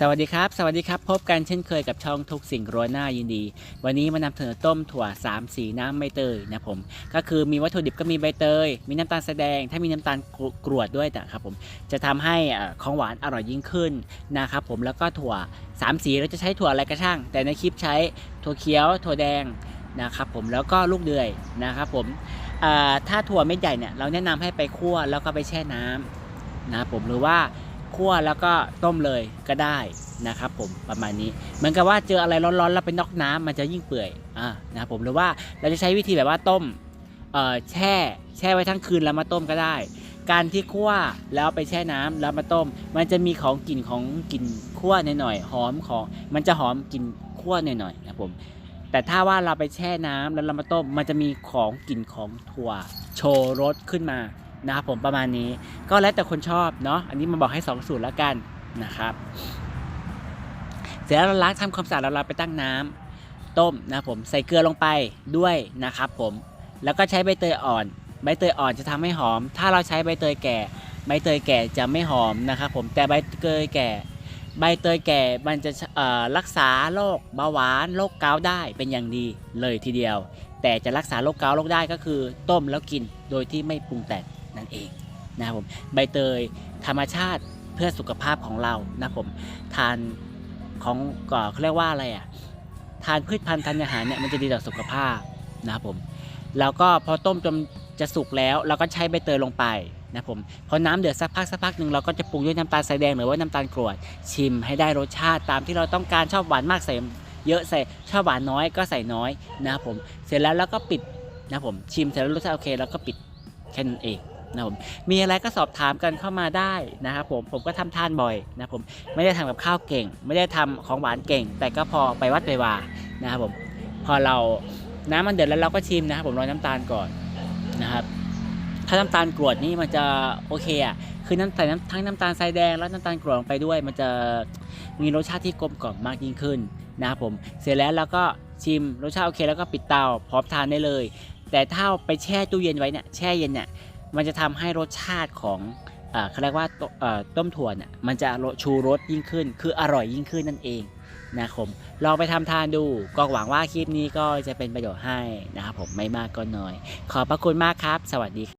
สวัสดีครับ สวัสดีครับ พบกันเช่นเคยกับช่องทุกสิ่งโรยหน้ายินดี วันนี้มานำเสนอต้มถั่ว3สีน้ำใบเตยนะผมก็คือมีวัตถุดิบก็มีใบเตย มีน้ำตาลแสดง ถ้ามีน้ำตาลกรวดด้วยนะครับผมจะทำให้ของหวานอร่อยยิ่งขึ้นนะครับผมแล้วก็ถั่ว 3 สีเราจะใช้ถั่วอะไรก็ช่าง แต่ในคลิปใช้ถั่วเขียวถั่วแดงนะครับผมแล้วก็ลูกเดือยนะครับผมถ้าถั่วเม็ดใหญ่เนี่ยเราแนะนำให้ไปคั่วแล้วก็ไปแช่น้ำนะครับผมหรือว่า คั่วแล้วก็ต้มเลยก็ได้นะครับผมประมาณนี้ เหมือนกับว่าเจออะไรร้อนๆแล้วไปนอกน้ำมันจะยิ่งเปื่อยอ่านะครับผมหรือว่าเราจะใช้วิธีแบบว่าต้มเอ่อแช่แช่ไว้ทั้งคืนแล้วมาต้มก็ได้ การที่คั่วแล้วไปแช่น้ำแล้วมาต้ม มันจะมีของกลิ่นของกลิ่นคั่วหน่อยๆหอมของ มันจะหอมกลิ่นคั่วหน่อยๆนะครับผมแต่ถ้าว่าเราไปแช่น้ำแล้วเรามาต้ม มันจะมีของกลิ่นของถั่วโชว์รสขึ้นมา นะครับผมประมาณนี้ก็แล้วแต่คนชอบเนาะอันนี้มาบอกให้ 2 สูตรแล้วกันนะครับเสร็จแล้วเราล้างทำความสะอาดแล้วเราไปตั้งน้ำต้มนะครับผมใส่เกลือลงไปด้วยนะครับผมแล้วก็ใช้ใบเตยอ่อน ใบเตยอ่อนจะทำให้หอม ถ้าเราใช้ใบเตยแก่ ใบเตยแก่จะไม่หอมนะครับผมแต่ใบเตยแก่ ใบเตยแก่มันจะรักษาโรคเบาหวานโรคเกาต์ได้เป็นอย่างดีเลยทีเดียว แต่จะรักษาโรคเกาต์โรคได้ก็คือ ต้มแล้วกินโดยที่ไม่ปรุงแต่ง นั่นเองนะครับผมใบเตยธรรมชาติเพื่อสุขภาพของเรานะครับผมทานของก่อเขาเรียกว่าอะไรอะทานพืชพันธุ์ธัญญาหารเนี่ยมันจะดีต่อสุขภาพนะครับผมแล้วก็พอต้มจนจะสุกแล้วเราก็ใช้ใบเตยลงไปนะครับผมพอน้ำเดือดสักพักสักพักหนึ่งเราก็จะปรุงด้วยน้ำตาลทรายแดงหรือว่าน้ำตาลกรวดชิมให้ได้รสชาติตามที่เราต้องการชอบหวานมากใส่เยอะใส่ชอบหวานน้อยก็ใส่น้อยนะครับผมเสร็จแล้วเราก็ปิดนะครับผมชิมเสร็จแล้วรสชาติโอเคแล้วก็ปิดแค่นั้นเอง นะผมมีอะไรก็สอบถามกันเข้ามาได้นะครับผมผมก็ทำทานบ่อยนะผมไม่ได้ทำกับข้าวเก่ง ไม่ได้ทำของหวานเก่ง แต่ก็พอไปวัดไปวานะครับผมพอเราน้ำมันเดือดแล้วเราก็ชิมนะครับผมรยน้ำตาลก่อนนะครับถ้าน้ำตาลกรวดนี่มันจะโอเคอะคือน้ำใส่น้ำทั้งน้ำตาลทรายแดงแล้วน้ำตาลกรวดไปด้วย มันจะมีรสชาติที่กลมกล่อมมากยิ่งขึ้นนะครับผมเสร็จแล้วเราก็ชิมรสชาติโอเคแล้วก็ปิดเตาพร้อมทานได้เลย แต่ถ้าไปแช่ตู้เย็นไว้เนี่ยแช่เย็นเนี่ย มันจะทำให้รสชาติของเขาเรียกว่าต้มถั่วเนี่ยมันจะชูรสยิ่งขึ้น คืออร่อยยิ่งขึ้นนั่นเองนะครับลองไปทำทานดู ก็หวังว่าคลิปนี้ก็จะเป็นประโยชน์ให้นะครับผมไม่มากก็น้อย ขอบพระคุณมากครับ สวัสดี